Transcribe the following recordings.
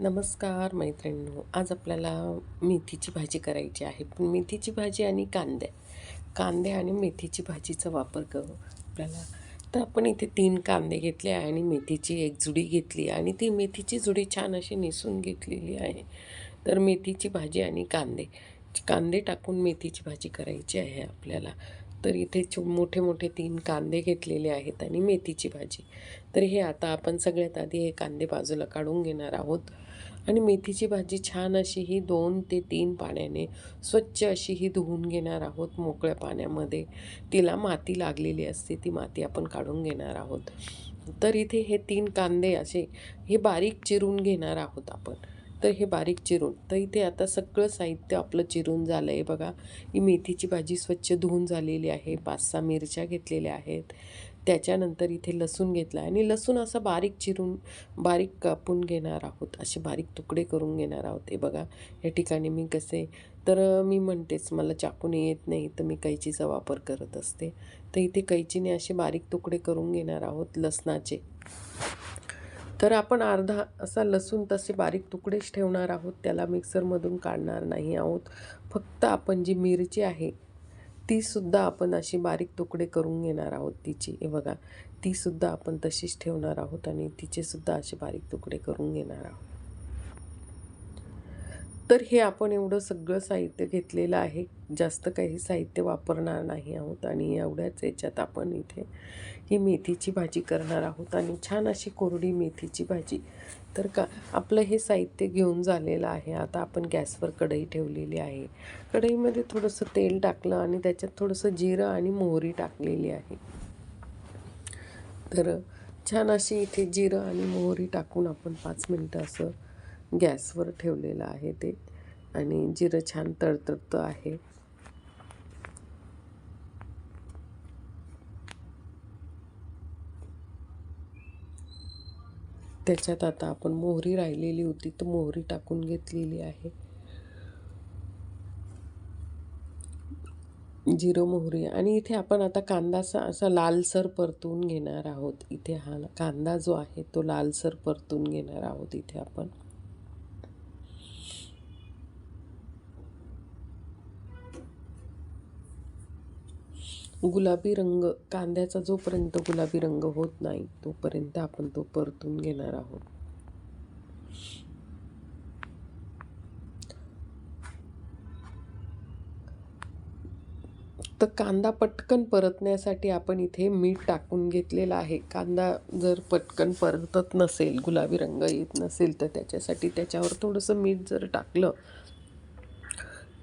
नमस्कार मैत्रिणींनो. आज आपल्याला मेथीची भाजी करायची आहे. पण मेथीची भाजी आणि कांदे. कांदे आणि मेथीची भाजीचा वापर करू आपल्याला. तर आपण इथे तीन कांदे घेतले आहे आणि मेथीची एक जुडी घेतली आणि ती मेथीची जुडी छान अशी निसून घेतलेली आहे. तर मेथीची भाजी आणि कांदे. कांदे टाकून मेथीची भाजी करायची आहे आपल्याला. तर इथे छो मोठे मोठे तीन कांदे घेतलेले आहेत आणि मेथीची भाजी. तर हे आता आपण सगळ्यात आधी हे कांदे बाजूला काढून घेणार आहोत. आणि मेथीची भाजी छान अशी ही दोन ते तीन पाण्याने स्वच्छ अशी ही धुवून घेणार आहोत मोकळ्या पाण्यामध्ये. तिला माती लागलेली असते ती माती आपण काढून घेणार आहोत. तर इथे हे तीन कांदे असे हे बारीक चिरून घेणार आहोत आपण. तर हे बारीक चिरून तर इथे आता सगळं साहित्य आपलं चिरून झालं आहे बघा. ही मेथीची भाजी स्वच्छ धुवून झालेली आहे पाच सहा मिरच्या घेतलेल्या आहेत. त्याच्यानंतर इथे लसूण घेतला आहे. आणि लसूण असा बारीक चिरून बारीक कापून घेणार आहोत. असे बारीक तुकडे करून घेणार आहोत हे बघा. या ठिकाणी मी कसे तर मी म्हणतेच मला चाकूने येत नाही तर मी कैचीचा वापर करत असते. तर इथे कैचीने असे बारीक तुकडे करून घेणार आहोत लसणाचे. तर आपण अर्धा असा लसूण तसे बारीक तुकडेच ठेवणार आहोत. त्याला मिक्सरमधून काढणार नाही आहोत. फक्त आपण जी मिरची आहे तीसुद्धा आपण अशी बारीक तुकडे करून घेणार आहोत तिची. हे बघा तीसुद्धा आपण तशीच ठेवणार आहोत आणि तिचेसुद्धा असे बारीक तुकडे करून घेणार आहोत. तर हे आपण एवढं सगळं साहित्य घेतलेलं आहे. जास्त काही साहित्य वापरणार नाही आहोत आणि एवढ्याच याच्यात आपण इथे ही मेथीची भाजी करणार आहोत आणि छान अशी कोरडी मेथीची भाजी. तर का आपलं हे साहित्य घेऊन झालेलं आहे. आता आपण गॅसवर कढई ठेवलेली आहे. कढईमध्ये थोडंसं तेल टाकलं आणि त्याच्यात थोडंसं जिरं आणि मोहरी टाकलेली आहे. तर छान अशी इथे जिरं आणि मोहरी टाकून आपण पाच मिनटं असं गॅसवर ठेवलेलं आहे ते. आणि जिरं छान तळतळतं आहे. त्याच्यात आता आपण मोहरी राहिलेली होती तर मोहरी टाकून घेतलेली आहे. जिरं मोहरी. आणि इथे आपण आता कांदा असा असा लालसर परतून घेणार आहोत. इथे हा कांदा जो आहे तो लालसर परतून घेणार आहोत इथे आपण. गुलाबी रंग कांद्याचा जोपर्यंत गुलाबी रंग होत नाही तोपर्यंत आपण तो परतून घेणार आहोत. तर कांदा पटकन परतण्यासाठी आपण इथे मीठ टाकून घेतलेला आहे. कांदा जर पटकन परतत नसेल गुलाबी रंग येत नसेल तर त्याच्यासाठी त्याच्यावर थोडंसं मीठ जर टाकलं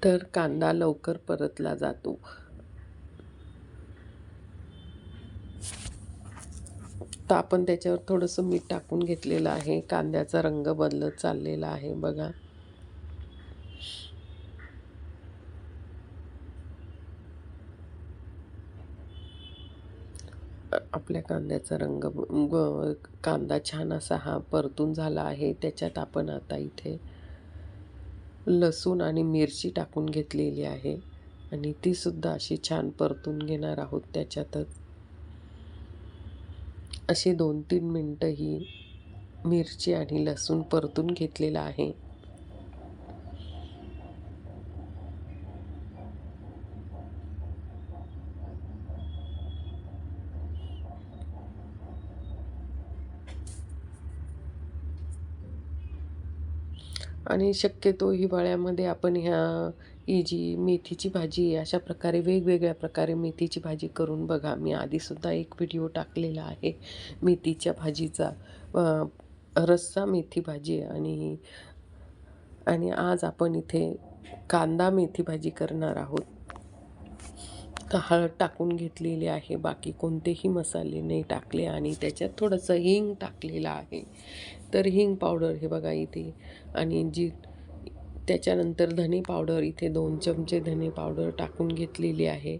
तर कांदा लवकर परतला जातो. तर आपण त्याच्यावर थोडंसं मीठ टाकून घेतलेलं आहे. कांद्याचा रंग बदलत चाललेला आहे बघा. आपल्या कांद्याचा रंग कांदा छान असा हा परतून झाला आहे. त्याच्यात आपण आता इथे लसूण आणि मिरची टाकून घेतलेली आहे. आणि तीसुद्धा अशी छान परतून घेणार आहोत त्याच्यातच. असे दोन तीन मिनटं ही मिरची आणि लसूण परतून घेतलेला आहे. आणि शक्यतो हिवाळ्यामध्ये आपण ह्या ही जी मेथीची भाजी अशा प्रकारे वेगवेगळ्या प्रकारे मेथीची भाजी करून बघा. मी आधीसुद्धा एक व्हिडिओ टाकलेला आहे मेथीच्या भाजीचा. रस्सा मेथी भाजी आणि आणि आज आपण इथे कांदा मेथी भाजी करणार आहोत. हळद टाकून घेतलेली आहे. बाकी कोणतेही मसाले नाही टाकले आणि त्याच्यात थोडंसं हिंग टाकलेलं आहे. तर हिंग पावडर हे बघा इथे. आणि जी त्याच्यानंतर धने पावडर इथे दोन चमचे धने पावडर टाकून घेतलेली आहे.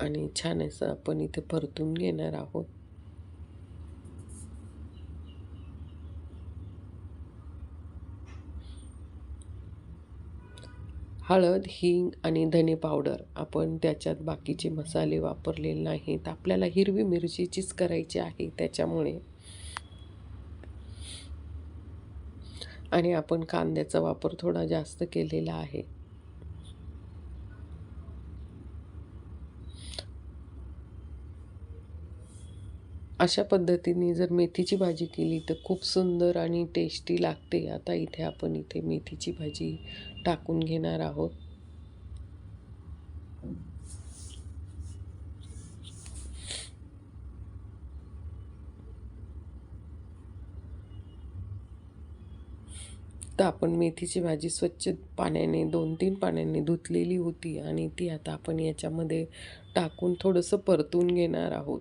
आणि छान असं आपण इथे परतून घेणार आहोत. हळद हिंग आणि धने पावडर आपण त्याच्यात बाकीचे मसाले वापरलेले नाहीत. आपल्याला हिरवी मिरचीचीच करायची आहे त्याच्यामुळे. आणि आपण कांद्याचा वापर थोडा जास्त केलेला आहे. अशा पद्धतीने जर मेथीची भाजी केली तर खूप सुंदर आणि टेस्टी लागते. आता इथे आपण इथे मेथीची भाजी टाकून घेणार आहोत. तर आपण मेथीची भाजी स्वच्छ पाण्याने दोन तीन पाण्याने धुतलेली होती आणि ती आता आपण याच्यामध्ये टाकून थोडंसं परतून घेणार आहोत.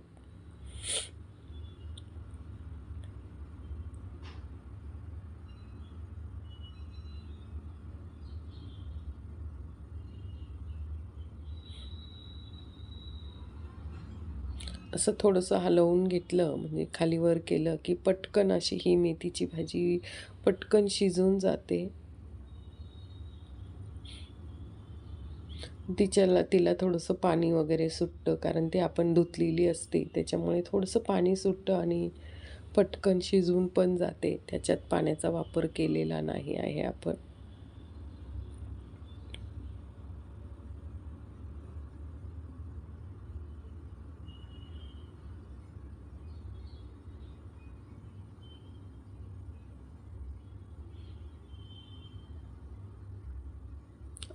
असं थोडंसं हलवून घेतलं म्हणजे खालीवर केलं की पटकन अशी ही मेथीची भाजी पटकन शिजून जाते. तिच्याला तिला थोडंसं पाणी वगैरे सुटतं कारण ती आपण धुतलेली असते. त्याच्यामुळे थोडंसं पाणी सुटतं आणि पटकन शिजून पण जाते. त्याच्यात पाण्याचा वापर केलेला नाही आहे आपण.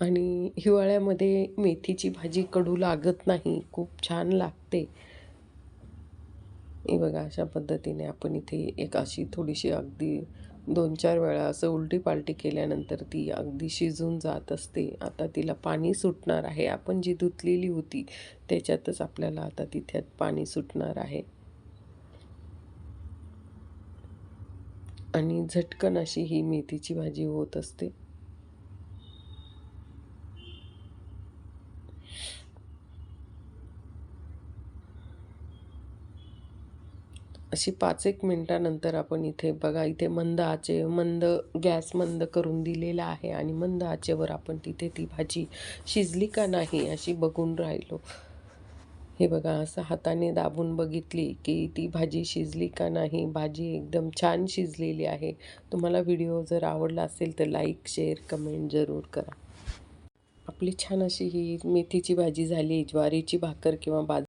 आणि हिवाळ्यामध्ये मेथीची भाजी कडू लागत नाही खूप छान लागते. हे बघा अशा पद्धतीने आपण इथे एक अशी थोडीशी अगदी दोन चार वेळा असं उलटी पालटी केल्यानंतर ती अगदी शिजून जात असते. आता तिला पाणी सुटणार आहे. आपण जी धुतलेली होती त्याच्यातच आपल्याला आता तिथ्यात पाणी सुटणार आहे. आणि झटकन अशी ही मेथीची भाजी होत असते. अशी पाच एक मिनटानंतर आपण इथे बघा इथे मंद आचे मंद गॅस मंद करून दिलेला आहे आणि मंद आचेवर आपण तिथे ती भाजी शिजली का नाही अशी बघून राहिलो. हे बघा असं हाताने दाबून बघितली की ती भाजी शिजली का नाही भाजी एकदम छान शिजलेली आहे. तुम्हाला व्हिडिओ जर आवडला असेल तर लाईक शेअर कमेंट जरूर करा. आपली छान अशी ही मेथीची भाजी झाली ज्वारीची भाकर किंवा बाज